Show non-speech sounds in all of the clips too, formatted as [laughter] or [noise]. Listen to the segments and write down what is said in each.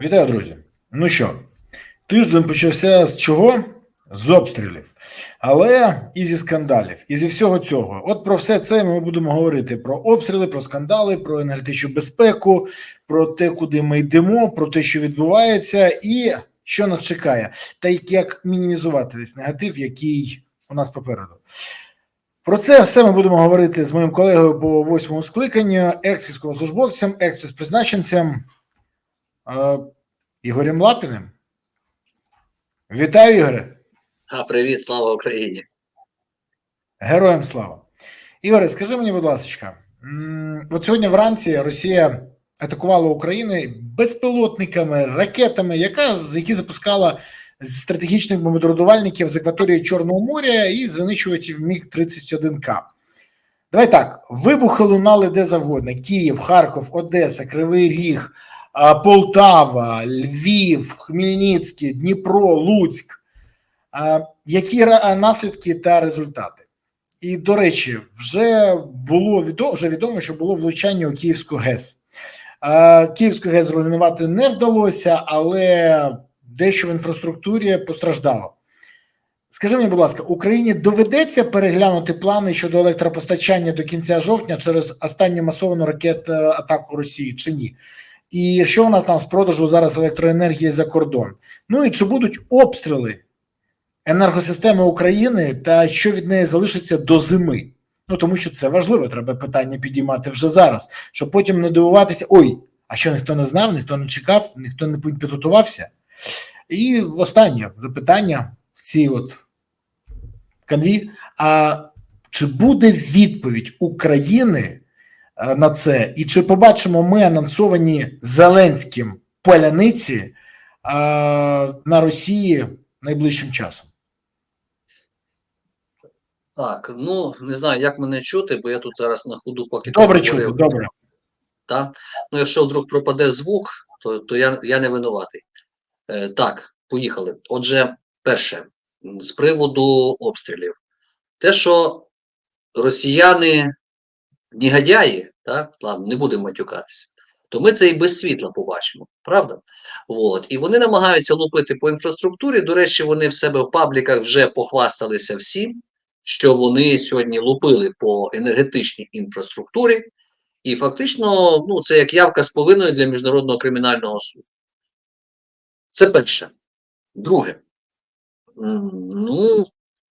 Вітаю, друзі. Ну що, тиждень почався з чого? З обстрілів, але і зі скандалів, і зі всього цього. От про все це ми будемо говорити: про обстріли, про скандали, про енергетичну безпеку, про те, куди ми йдемо, про те, що відбувається, і що нас чекає, та як мінімізувати весь негатив, який у нас попереду. Про це все ми будемо говорити з моїм колегою по восьмому скликанню, екс-військовослужбовцем, екс-спецпризначенцем е, Ігорем Лапіним. Вітаю, Ігоре! А, привіт, слава Україні. Героям слава. Ігоре, скажи мені, будь ласка, от сьогодні вранці Росія атакувала Україну безпілотниками, ракетами, яка, які запускала з стратегічних бомбардувальників з акваторії Чорного моря і з винищувачів Міг-31К. Давай так: вибухи лунали де завгодно: Київ, Харків, Одеса, Кривий Ріг, Полтава, Львів, Хмельницький, Дніпро, Луцьк. Які наслідки та результати? І до речі, вже було відомо, вже відомо, що було влучання у Київську ГЕС. Київську ГЕС зруйнувати не вдалося, але дещо в інфраструктурі постраждало. Скажи мені, будь ласка, Україні доведеться переглянути плани щодо електропостачання до кінця жовтня через останню масовану ракет е, атаку Росії чи ні? І що у нас там з продажу зараз електроенергії за кордон? Ну і чи будуть обстріли енергосистеми України та що від неї залишиться до зими? Ну тому що це важливо, треба питання підіймати вже зараз, щоб потім не дивуватися: ой, а що ніхто не знав, ніхто не чекав, ніхто не підготувався. І останнє запитання в цій от канві. А чи буде відповідь України на це? І чи побачимо ми анонсовані Зеленським поляниці е, на Росії найближчим часом? Так, ну не знаю, як мене чути, бо я тут зараз на ходу поки Добре чути, добре. Та? Ну, якщо вдруг пропаде звук, то, то я, я не винуватий. Е, так, поїхали. Отже, перше, з приводу обстрілів. Те, що росіяни негодяї, так, ладно, не будемо матюкатися, то ми це і без світла побачимо, правда? От. І вони намагаються лупити по інфраструктурі. До речі, вони в себе в пабліках вже похвасталися всім, що вони сьогодні лупили по енергетичній інфраструктурі. І фактично, ну, це як явка з повинною для Міжнародного кримінального суду. Це перше. Друге, ну,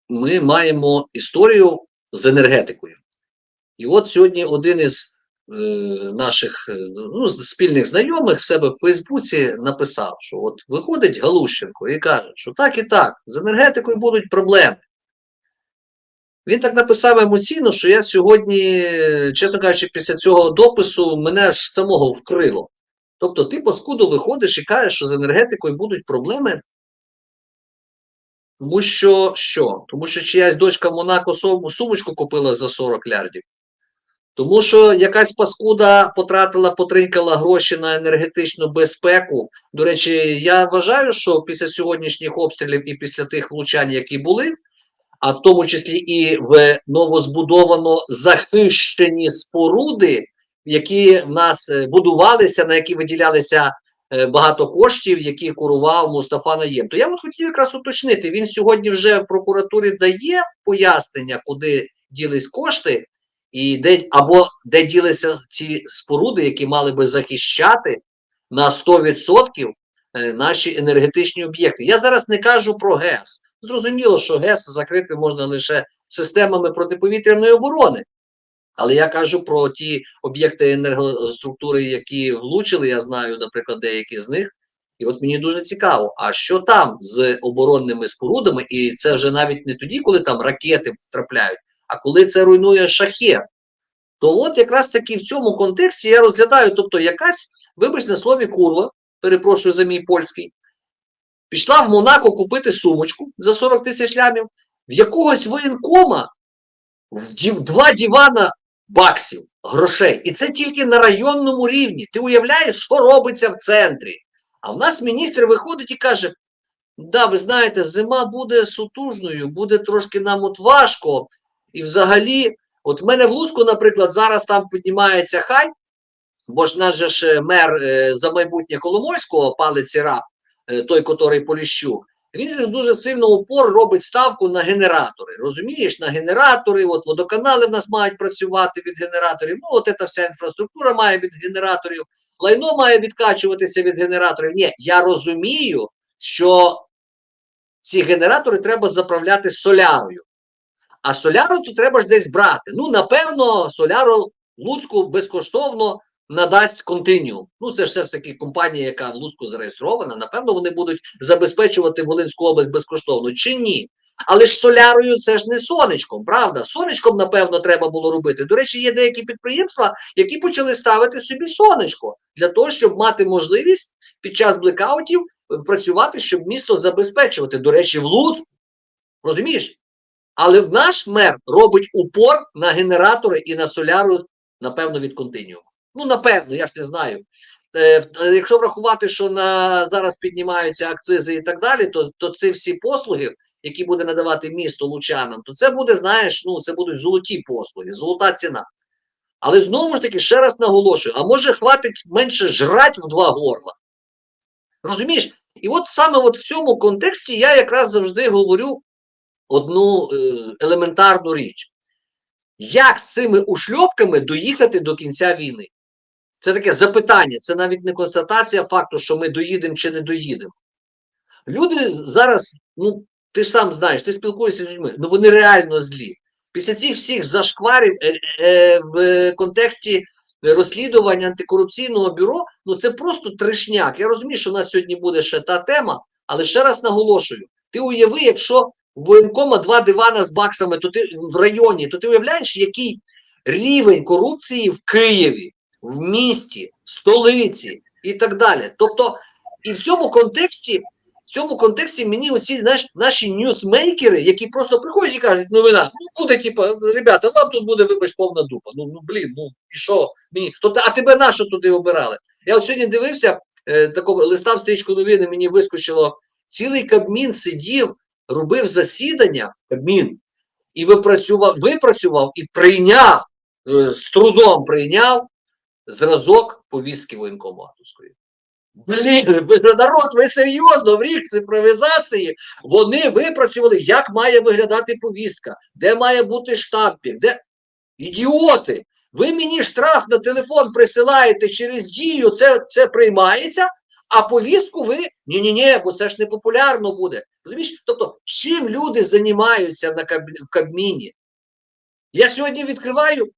ми маємо історію з енергетикою. І от сьогодні один із е, наших е, ну, спільних знайомих в себе в Фейсбуці написав, що от виходить Галущенко і каже, що так і так, з енергетикою будуть проблеми. Він так написав емоційно, що я сьогодні, чесно кажучи, після цього допису мене ж самого вкрило. Тобто, ти паскуду виходиш і кажеш, що з енергетикою будуть проблеми. Тому що що? Тому що чиясь дочка Монако сумочку купила за 40 лярдів. Тому що якась паскуда потратила, потринкала гроші на енергетичну безпеку. До речі, я вважаю, що після сьогоднішніх обстрілів і після тих влучань, які були, а в тому числі і в новозбудовано захищені споруди, які в нас е, будувалися, на які виділялися е, багато коштів, які курував Мустафа Наєм. То я от хотів якраз уточнити. Він сьогодні вже в прокуратурі дає пояснення, куди ділись кошти, і де або де ділися ці споруди, які мали би захищати на 100% е, наші енергетичні об'єкти. Я зараз не кажу про ГЕС. Зрозуміло, що ГЕС закрити можна лише системами протиповітряної оборони. Але я кажу про ті об'єкти енергоструктури, які влучили, я знаю, наприклад, деякі з них. І от мені дуже цікаво, а що там з оборонними спорудами, і це вже навіть не тоді, коли там ракети втрапляють, а коли це руйнує шахет. То от якраз таки в цьому контексті я розглядаю, тобто якась, вибач на слові курва, перепрошую за мій польський, пішла в Монако купити сумочку за 40 тисяч лямів, в якогось воєнкома в два дивана баксів, грошей. І це тільки на районному рівні. Ти уявляєш, що робиться в центрі. А в нас міністр виходить і каже: да, ви знаєте, зима буде сутужною, буде трошки нам от важко. І взагалі, от в мене в Луцьку, наприклад, зараз там піднімається хай, Бо ж наш ж е, мер е, за майбутнє Коломойського, палець раб, е, той, котрий Поліщук, він ж дуже сильно упор робить ставку на генератори. Розумієш, на генератори, от водоканали в нас мають працювати від генераторів. Ну, от ця вся інфраструктура має від генераторів, лайно має відкачуватися від генераторів. Ні, я розумію, що ці генератори треба заправляти солярою. А соляру то треба ж десь брати. Ну, напевно, соляру Луцьку безкоштовно надасть континіум. Ну, це ж все ж таки компанія, яка в Луцьку зареєстрована. Напевно, вони будуть забезпечувати Волинську область безкоштовно чи ні. Але ж солярою це ж не сонечком, правда? Сонечком, напевно, треба було робити. До речі, є деякі підприємства, які почали ставити собі сонечко для того, щоб мати можливість під час блекаутів е, працювати, щоб місто забезпечувати. До речі, в Луцьку. Розумієш? Але наш мер робить упор на генератори і на соляру, напевно, від континіуму. Ну, напевно, я ж не знаю. Е, е, якщо врахувати, що на зараз піднімаються акцизи і так далі, то, то ці всі послуги, які буде надавати місто лучанам, то це буде, знаєш, ну це будуть золоті послуги, золота ціна. Але знову ж таки, ще раз наголошую: а може хватить менше жрать в два горла? Розумієш? І от саме от в цьому контексті я якраз завжди говорю одну е, елементарну річ: як з цими ушльопками доїхати до кінця війни? Це таке запитання, це навіть не констатація факту, що ми доїдемо чи не доїдемо. Люди зараз, ну ти ж сам знаєш, ти спілкуєшся з людьми, ну вони реально злі. Після цих всіх зашкварів е, е, в контексті розслідувань антикорупційного бюро, ну це просто трешняк. Я розумію, що у нас сьогодні буде ще та тема, але ще раз наголошую: ти уяви, якщо воєнкома два дивана з баксами, то ти в районі, то ти уявляєш, який рівень корупції в Києві, в місті, в столиці і так далі. Тобто, і в цьому контексті. В цьому контексті мені оці знаєш, наші ньюсмейкери, які просто приходять і кажуть, новина, ну буде, типа, ребята, вам тут буде, вибач, повна дупа. Ну, ну блін, ну і що? Мені, то, а тебе на що туди обирали? Я от сьогодні дивився, е, такого листа в стрічку новини мені вискочило, цілий Кабмін сидів, робив засідання, Кабмін, і випрацював, випрацював і прийняв, е, з трудом прийняв зразок повістки воєнкоматовської. Блін, народ, ви серйозно в рік цифровізації вони випрацювали, як має виглядати повістка, де має бути штампік, де ідіоти. Ви мені штраф на телефон присилаєте через дію, це, це приймається, а повістку ви ні-ні, ні бо це ж не популярно буде. Розумієш? Тобто, чим люди займаються на каб... в Кабміні? Я сьогодні відкриваю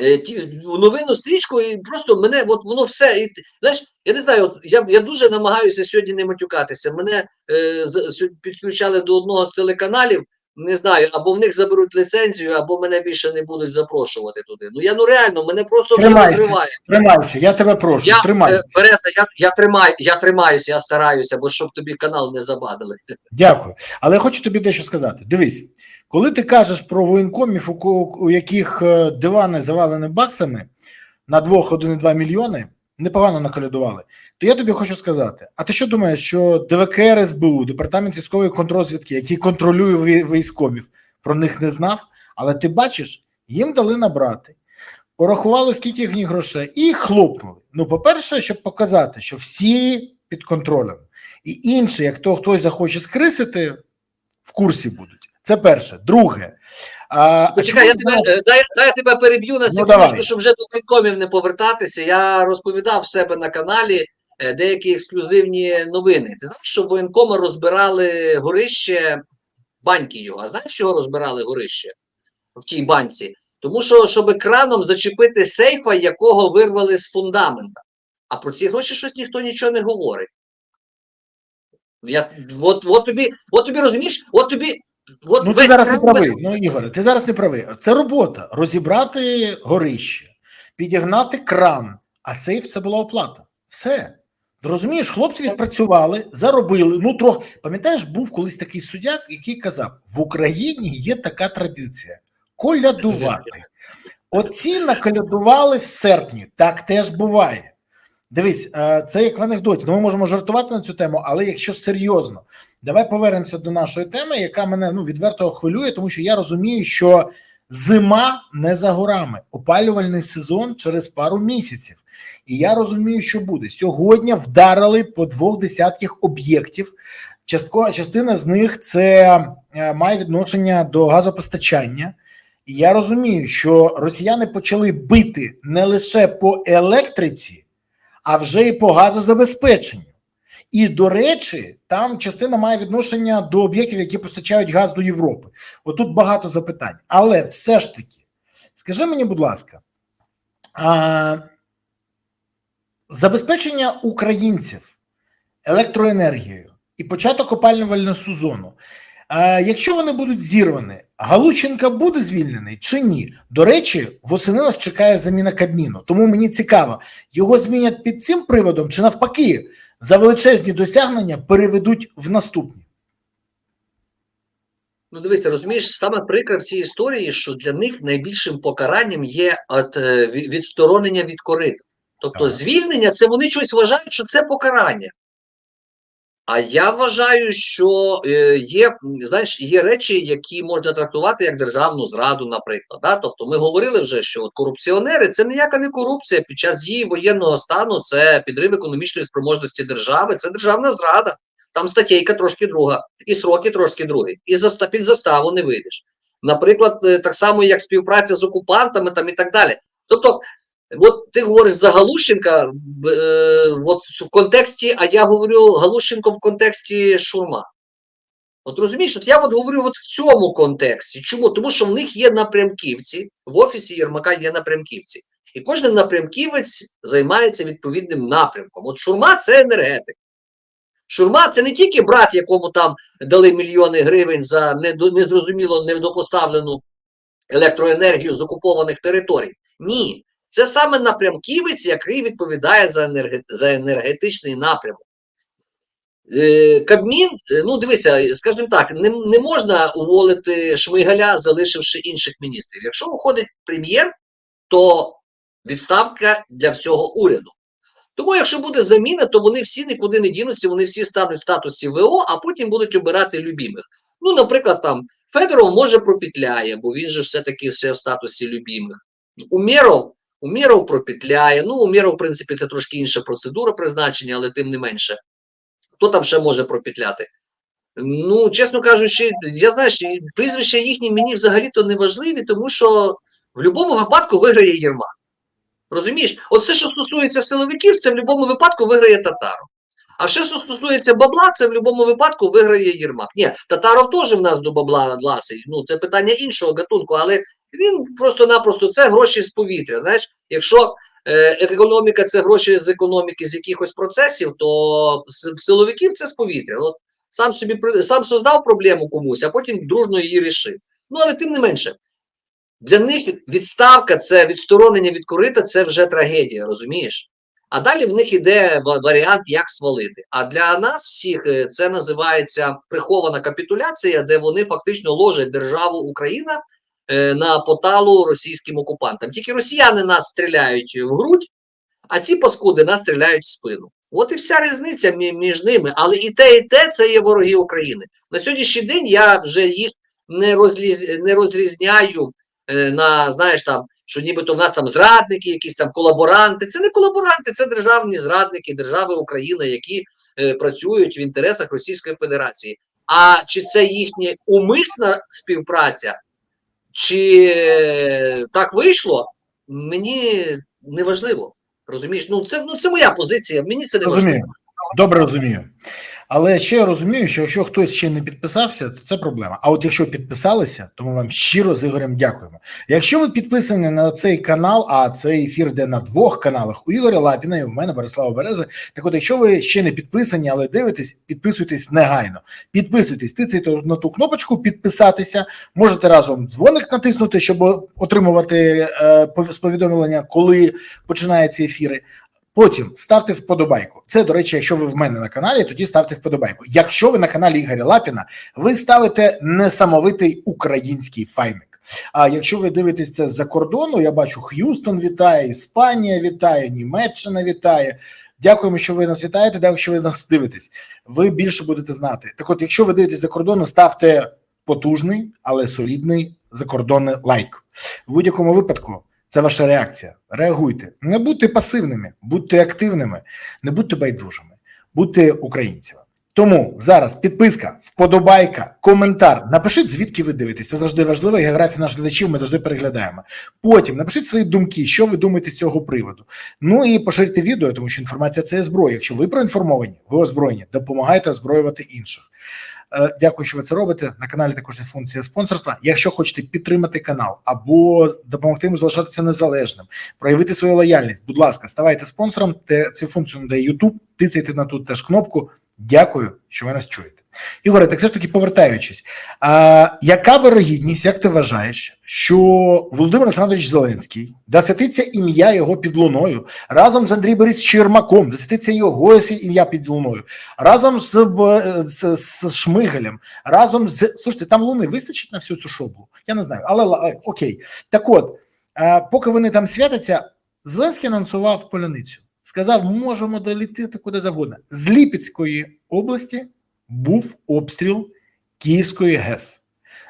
е, ті, новинну стрічку, і просто мене от воно все. І, знаєш, я не знаю, от я, я дуже намагаюся сьогодні не матюкатися. Мене е, з- підключали до одного з телеканалів. Не знаю, або в них заберуть ліцензію, або мене більше не будуть запрошувати туди. Ну я ну реально, мене просто вже Тримайся. накриває. Тримайся, я тебе прошу, Я, тримайся. е, Береза, я, я тримаю, я тримаюся, я стараюся, бо щоб тобі канал не забадили. Дякую. Але я хочу тобі дещо сказати. Дивись, коли ти кажеш про воєнкомів, у, ко- у яких е, дивани завалені баксами на 2,1,2 мільйони, непогано накалядували, то я тобі хочу сказати: а ти що думаєш, що ДВКР СБУ, Департамент військової контрозвідки, який контролює вій- військовів, про них не знав? Але ти бачиш, їм дали набрати, порахували, скільки в грошей, і хлопнули. Ну, по-перше, щоб показати, що всі під контролем. І інше, як то хтось захоче скрисити, в курсі будуть. Це перше. Друге. А, а Почекай, я тебе, е, дай, дай я тебе переб'ю на Ну, секундочку, давай. щоб вже до воєнкомів не повертатися. Я розповідав в себе на каналі е, деякі ексклюзивні новини. Ти знаєш, що воєнкоми розбирали горище баньки його. А знаєш, чого розбирали горище в тій банці? Тому що, щоб краном зачепити сейфа, якого вирвали з фундамента. А про ці гроші щось ніхто нічого не говорить. Я, от, от тобі, от тобі розумієш, от тобі. От Ну, ти зараз не кран без- правий. Ну, Ігоре, ти зараз не правий. Це робота розібрати горище, підігнати кран, а сейф це була оплата. Все. Розумієш, хлопці відпрацювали, заробили. Ну, трохи пам'ятаєш, був колись такий суддя, який казав: в Україні є така традиція колядувати. Оці наколядували в серпні. Так теж буває. Дивись, е, це як в анекдоті. Ну, ми можемо жартувати на цю тему, але якщо серйозно, давай повернемося до нашої теми, яка мене ну відверто хвилює, тому що я розумію, що Зима не за горами, опалювальний сезон через пару місяців. І я розумію, що буде. Сьогодні вдарили по двох десятках об'єктів. Частко, частина з них це е, має відношення до газопостачання. І я розумію, що росіяни почали бити не лише по електриці, а вже й по газозабезпеченню. І, до речі, там частина має відношення до об'єктів, які постачають газ до Європи. Отут багато запитань. Але все ж таки, скажи мені, будь ласка, а, забезпечення українців електроенергією і початок опалювального сезону. А, якщо вони будуть зірвані, Галущенка буде звільнений чи ні? До речі, восени нас чекає заміна Кабміну. Тому мені цікаво, його змінять під цим приводом, чи навпаки, за величезні досягнення переведуть в наступні. Ну, дивися, розумієш, саме прикре в цій історії, що для них найбільшим покаранням є от, е, відсторонення від корита. Тобто, звільнення це вони щось вважають, що це покарання. А я вважаю, що е, є, знаєш, є речі, які можна трактувати як державну зраду, наприклад. Да? Тобто, ми говорили вже, що от корупціонери це ніяка не корупція під час дії воєнного стану, це підрив економічної спроможності держави, це державна зрада. Там статейка трошки друга, і сроки трошки другі, і за під заставу не вийдеш. Наприклад, е, так само, як співпраця з окупантами там і так далі. Тобто, от ти говориш за Галущенка е, от в контексті, а я говорю Галущенко в контексті Шурма. От розумієш, от я от говорю от в цьому контексті. Чому? Тому що в них є напрямківці, в офісі Єрмака є напрямківці. І кожен напрямківець займається відповідним напрямком. От Шурма це енергетик. Шурма це не тільки брат, якому там дали мільйони гривень за незрозуміло недопоставлену електроенергію з окупованих територій. Ні, це саме напрямківець, який відповідає за, енерге- за енергетичний напрямок. Е, Кабмін, е, ну дивися, скажімо так, не, не можна уволити Шмигаля, залишивши інших міністрів. Якщо уходить прем'єр, то відставка для всього уряду. Тому, якщо буде заміна, то вони всі нікуди не дінуться, вони всі стануть в статусі ВО, а потім будуть обирати любімих. Ну, наприклад, там Федоров може пропетляє, бо він же все-таки ще в статусі любімих. Умєров, Умєров пропетляє. Ну, Умєров, в принципі, це трошки інша процедура призначення, але тим не менше. Хто там ще може пропетляти? Ну, чесно кажучи, я знаєш, і прізвища їхні мені взагалі-то не важливі, тому що в будь-якому випадку виграє Єрмак. Розумієш? От все, що стосується силовиків, це в будь-якому випадку виграє Татаров. А все, що стосується бабла, це в будь-якому випадку виграє Єрмак. Ні, Татаров теж в нас до бабла ласий. Ну, це питання іншого гатунку, але він просто-напросто це гроші з повітря. Знаєш, якщо е, економіка це гроші з економіки з якихось процесів, то силовиків це з повітря. От сам собі сам создав проблему комусь, а потім дружно її рішив. Ну, але тим не менше. Для них відставка, це відсторонення від корита, це вже трагедія, розумієш? А далі в них іде варіант, як свалити. А для нас всіх е, це називається прихована капітуляція, де вони фактично ложать державу Україна на поталу російським окупантам. Тільки росіяни нас стріляють в грудь, а ці паскуди нас стріляють в спину. От і вся різниця між ними. Але і те, і те це є вороги України. На сьогоднішній день я вже їх не, розліз, не розрізняю е, на, знаєш, там, що нібито в нас там зрадники, якісь там колаборанти. Це не колаборанти, це державні зрадники держави Україна, які е, працюють в інтересах Російської Федерації. А чи це їхня умисна співпраця, чи е, так вийшло, мені не важливо. Розумієш? Ну це, ну, це моя позиція, мені це не важливо. Розумію. Добре розумію. Але ще я розумію, що якщо хтось ще не підписався, то це проблема. А от якщо підписалися, то ми вам щиро з Ігорем дякуємо. Якщо ви підписані на цей канал, а цей ефір йде на двох каналах у Ігоря Лапіна і в мене Борислава Берези. Так от, якщо ви ще не підписані, але дивитесь, підписуйтесь негайно. Підписуйтесь, тицяйте на ту кнопочку підписатися. Можете разом дзвоник натиснути, щоб отримувати е, повідомлення, коли починаються ефіри. Потім ставте вподобайку. Це, до речі, якщо ви в мене на каналі, тоді ставте вподобайку. Якщо ви на каналі Ігоря Лапіна, ви ставите несамовитий український файник. А якщо ви дивитесь це з-за кордону, я бачу Х'юстон вітає, Іспанія вітає, Німеччина вітає. Дякуємо, що ви нас вітаєте. Дякую, що ви нас дивитесь. Ви більше будете знати. Так, от, якщо ви дивитесь за кордону, ставте потужний, але солідний закордонний лайк. В будь-якому випадку це ваша реакція. Реагуйте. Не будьте пасивними, будьте активними, не будьте байдужими, будьте українцями. Тому зараз підписка, вподобайка, коментар. Напишіть, звідки ви дивитесь. Це завжди важливо. Географія наших глядачів ми завжди переглядаємо. Потім напишіть свої думки, що ви думаєте з цього приводу. Ну і поширюйте відео, тому що інформація це є зброя. Якщо ви проінформовані, ви озброєні, допомагайте озброювати інших. Е, Дякую, що ви це робите. На каналі також є функція спонсорства. Якщо хочете підтримати канал або допомогти йому залишатися незалежним, проявити свою лояльність, будь ласка, ставайте спонсором. Те цю функцію надає YouTube. Тицяйте на тут теж кнопку. Дякую, що ви нас чуєте. Ігоре, так все ж таки повертаючись, а, яка вирогідність, як ти вважаєш, що Володимир Олександрович Зеленський досвятиться ім'я його під луною разом з Андрієм Борисовичем Чермаком, досвятиться його ім'я під луною, разом з, з, з Шмигалем, разом з слушайте, там луни вистачить на всю цю шоблу? Я не знаю, але окей. Так от, а, поки вони там святяться, Зеленський анонсував поляницю. Сказав, можемо долітити куди завгодно. З Ліпецької області був обстріл Київської ГЕС.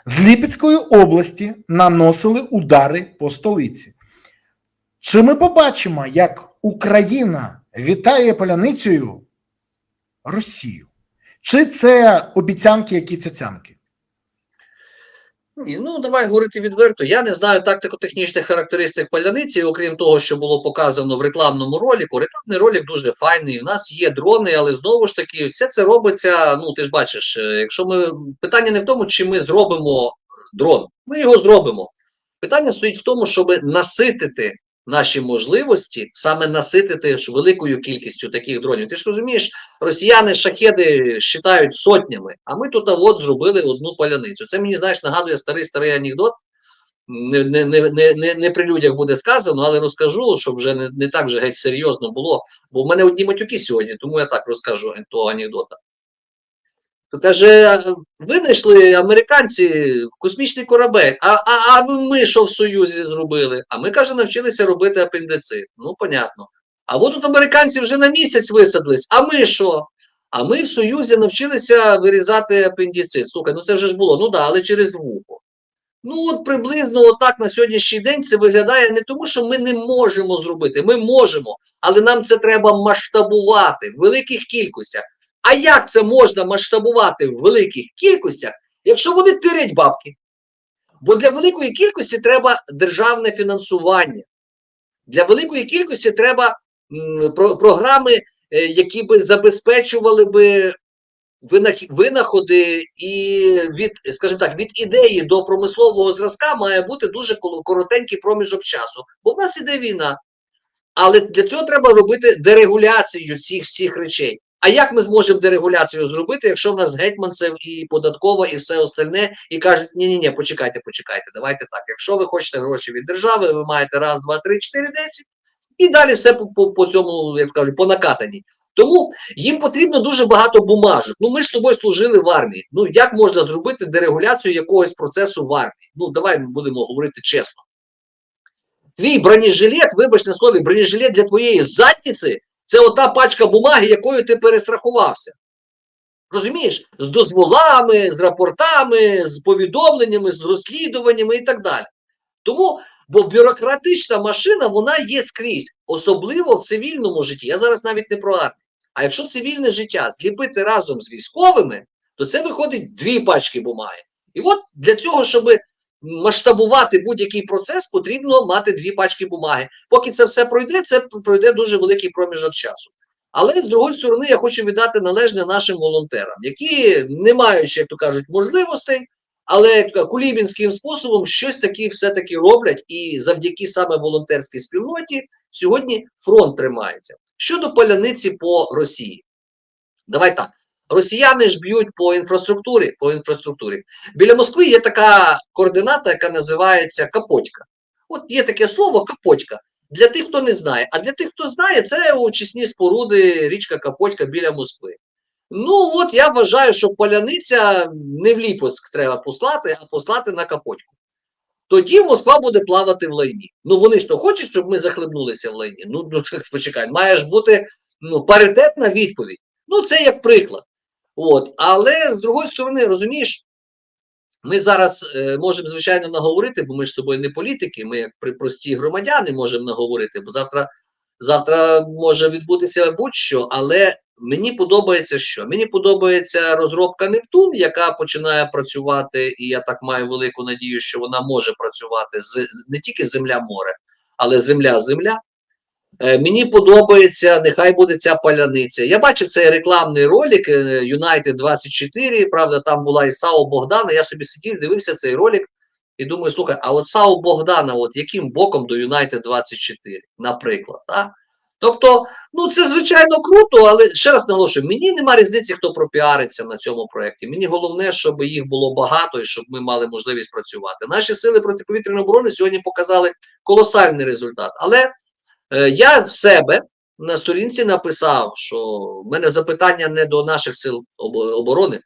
З Ліпецької області наносили удари по столиці. Чи ми побачимо, як Україна вітає поляницею Росію? Чи це обіцянки, які цяцянки? Ні, Ну, давай говорити відверто. Я не знаю тактико-технічних характеристик паляниці, окрім того, що було показано в рекламному роліку. Рекламний ролик дуже файний. У нас є дрони, але знову ж таки, все це робиться. Ну, ти ж бачиш, е, якщо ми питання не в тому, чи ми зробимо дрон, ми його зробимо. Питання стоїть в тому, щоб наситити наші можливості, саме наситити ж великою кількістю таких дронів. Ти ж розумієш, росіяни шахеди считають сотнями, а ми тут от зробили одну паляницю. Це мені знаєш нагадує старий старий анекдот. Не, не, не, не, не, при людях буде сказано, але розкажу, щоб вже не, не так вже геть серйозно було. Бо в мене одні матюки сьогодні, тому я так розкажу того анекдота. То каже, винайшли американці космічний корабель. А, а, а ми що в Союзі зробили? А ми, каже, навчилися робити апендицит. Ну, понятно. А от тут американці вже на місяць висадились. А ми що? А ми в Союзі навчилися вирізати апендицит. Слухай, ну це вже ж було. Ну да, але через вухо. Ну, от приблизно отак на сьогоднішній день це виглядає не тому, що ми не можемо зробити. Ми можемо, але нам це треба масштабувати в великих кількостях. А як це можна масштабувати в великих кількостях, якщо вони тирять бабки? Бо для великої кількості треба державне фінансування. Для великої кількості треба програми, е, які би забезпечували би винаходи, і від, скажімо так, від ідеї до промислового зразка має бути дуже коротенький проміжок часу. Бо в нас іде війна. Але для цього треба робити дерегуляцію цих всіх речей. А як ми зможемо дерегуляцію зробити, якщо в нас гетьманцев і податкова, і все остальне, і кажуть, ні, ні, ні, почекайте, почекайте, давайте так. Якщо ви хочете гроші від держави, ви маєте раз, два, три, чотири, десять, і далі все по, по, по цьому, як кажуть, по накатанні. Тому їм потрібно дуже багато бумажок. Ну ми з тобою служили в армії. Ну як можна зробити дерегуляцію якогось процесу в армії? Ну давай ми будемо говорити чесно. Твій бронежилет, вибач на слові, бронежилет для твоєї задниці це ота пачка бумаги, якою ти перестрахувався. Розумієш? З дозволами, з рапортами, з повідомленнями, з розслідуваннями і так далі. Тому, бо бюрократична машина, вона є скрізь, особливо в цивільному житті. Я зараз навіть не про армію. А якщо цивільне життя зліпити разом з військовими, то це виходить дві пачки бумаги. І от для цього, щоб масштабувати будь-який процес, потрібно мати дві пачки бумаги. Поки це все пройде, це пройде дуже великий проміжок часу. Але з другої сторони, я хочу віддати належне нашим волонтерам, які, не маючи, як то кажуть, можливостей, але кулібінським способом щось таке все-таки роблять, і завдяки саме волонтерській спільноті сьогодні фронт тримається. Щодо паляниці по Росії, давай так. Росіяни ж б'ють по інфраструктурі. По інфраструктурі. Біля Москви є така координата, яка називається Капотька. От є таке слово Капотька. Для тих, хто не знає. А для тих, хто знає, це очисні споруди, річка Капотька біля Москви. Ну, от я вважаю, що паляниця не в Ліпецьк треба послати, а послати на Капотьку. Тоді Москва буде плавати в лайні. Ну вони ж то хочуть, щоб ми захлебнулися в лайні. Ну, ну [laughs] почекай, має ж бути ну, паритетна відповідь. Ну, це як приклад. От. Але з другої сторони, розумієш, Ми зараз е, можемо, звичайно, наговорити, бо ми ж з тобою не політики, ми як прості громадяни можемо наговорити, бо завтра, завтра може відбутися будь-що, але мені подобається що? Мені подобається розробка Нептун, яка починає працювати, і я так маю велику надію, що вона може працювати з- не тільки земля-море, але земля-земля. Е, Мені подобається, нехай буде ця паляниця. Я бачив цей рекламний ролик е, United 24. Правда, там була і САУ Богдана. Я собі сидів, дивився цей ролик і думаю, слухай, а от САУ Богдана, от яким боком до United 24, наприклад. Так? Тобто, ну це звичайно круто, але ще раз наголошую, мені нема різниці, хто пропіариться на цьому проєкті. Мені головне, щоб їх було багато і щоб ми мали можливість працювати. Наші сили протиповітряної оборони сьогодні показали колосальний результат. Але Я в себе на сторінці написав, що в мене запитання не до наших сил оборони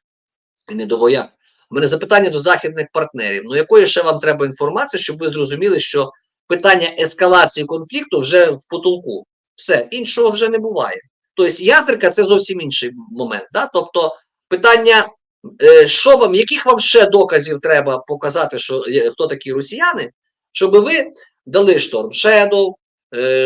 і не до вояк. У мене запитання до західних партнерів. Ну, якої ще вам треба інформації, щоб ви зрозуміли, що питання ескалації конфлікту вже в потолку. Все, іншого вже не буває. Тобто, ядерка це зовсім інший момент. Да? Тобто, питання, е, що вам, яких вам ще доказів треба показати, що хто такі росіяни, щоб ви дали Storm Shadow, е,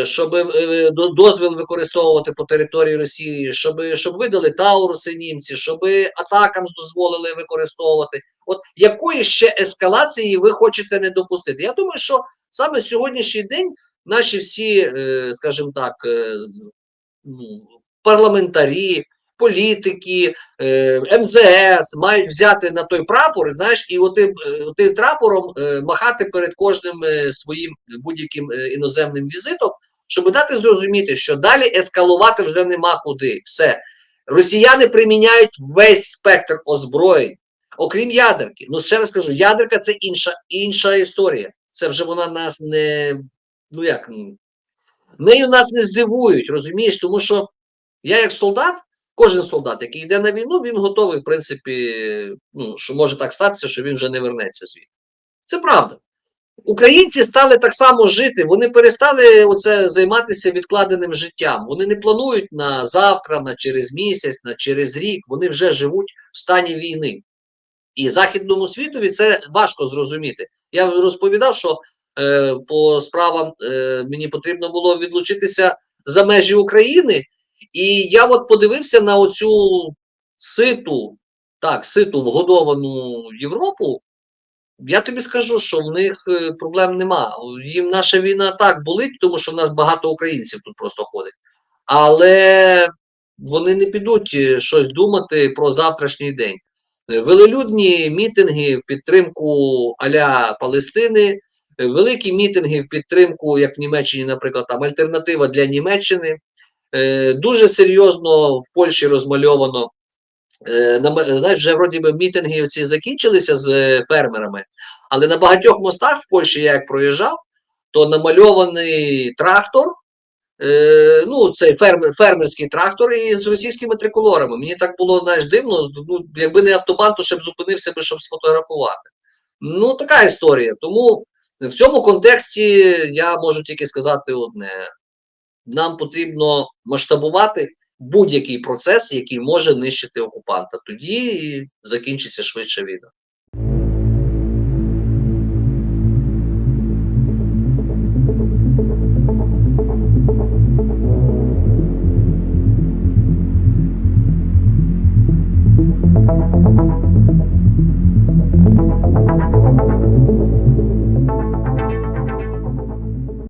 щоб е, до- дозвіл використовувати по території Росії, щоб, щоб видали Тауруси німці, щоб атакам дозволили використовувати. От якої ще ескалації ви хочете не допустити? Я думаю, що саме сьогоднішній день наші всі, е, скажімо так, е, ну, парламентарі, політики, е, МЗС мають взяти на той прапор, знаєш, і отим, е, отим прапором е, махати перед кожним своїм будь-яким іноземним візитом, щоб дати зрозуміти, що далі ескалувати вже нема куди. Все. Росіяни приміняють весь спектр озброєнь, окрім ядерки. Ну, ще раз кажу, ядерка це інша, інша історія. Це вже вона нас не. Ну як? Нею нас не здивують, розумієш? Тому що я, як солдат, кожен солдат, який йде на війну, він готовий, в принципі, ну, що може так статися, що він вже не вернеться звідти. Це правда. Українці стали так само жити, вони перестали оце займатися відкладеним життям. Вони не планують на завтра, на через місяць, на через рік. Вони вже живуть в стані війни. І західному світові це важко зрозуміти. Я розповідав, що е, по справам е, мені потрібно було відлучитися за межі України, і я от подивився на оцю ситу, так, ситу вгодовану Європу. Я тобі скажу, що в них е, проблем нема. Їм наша війна так болить, тому що в нас багато українців тут просто ходить. Але вони не підуть е, щось думати про завтрашній день. Велелюдні мітинги в підтримку Аля Палестини, великі мітинги в підтримку, як в Німеччині, наприклад, там альтернатива для Німеччини. Е, Дуже серйозно в Польщі розмальовано. Е, Знаєш, вже вроді би мітинги ці закінчилися з е, фермерами, але на багатьох мостах в Польщі я як проїжджав, то намальований трактор, ну, цей фермер, фермерський трактор із російськими триколорами. Мені так було знаєш, дивно. Ну, якби не автобан, то ще б зупинився би, щоб сфотографувати. Ну, така історія. Тому в цьому контексті я можу тільки сказати одне: нам потрібно масштабувати будь-який процес, який може нищити окупанта. Тоді і закінчиться швидше війна.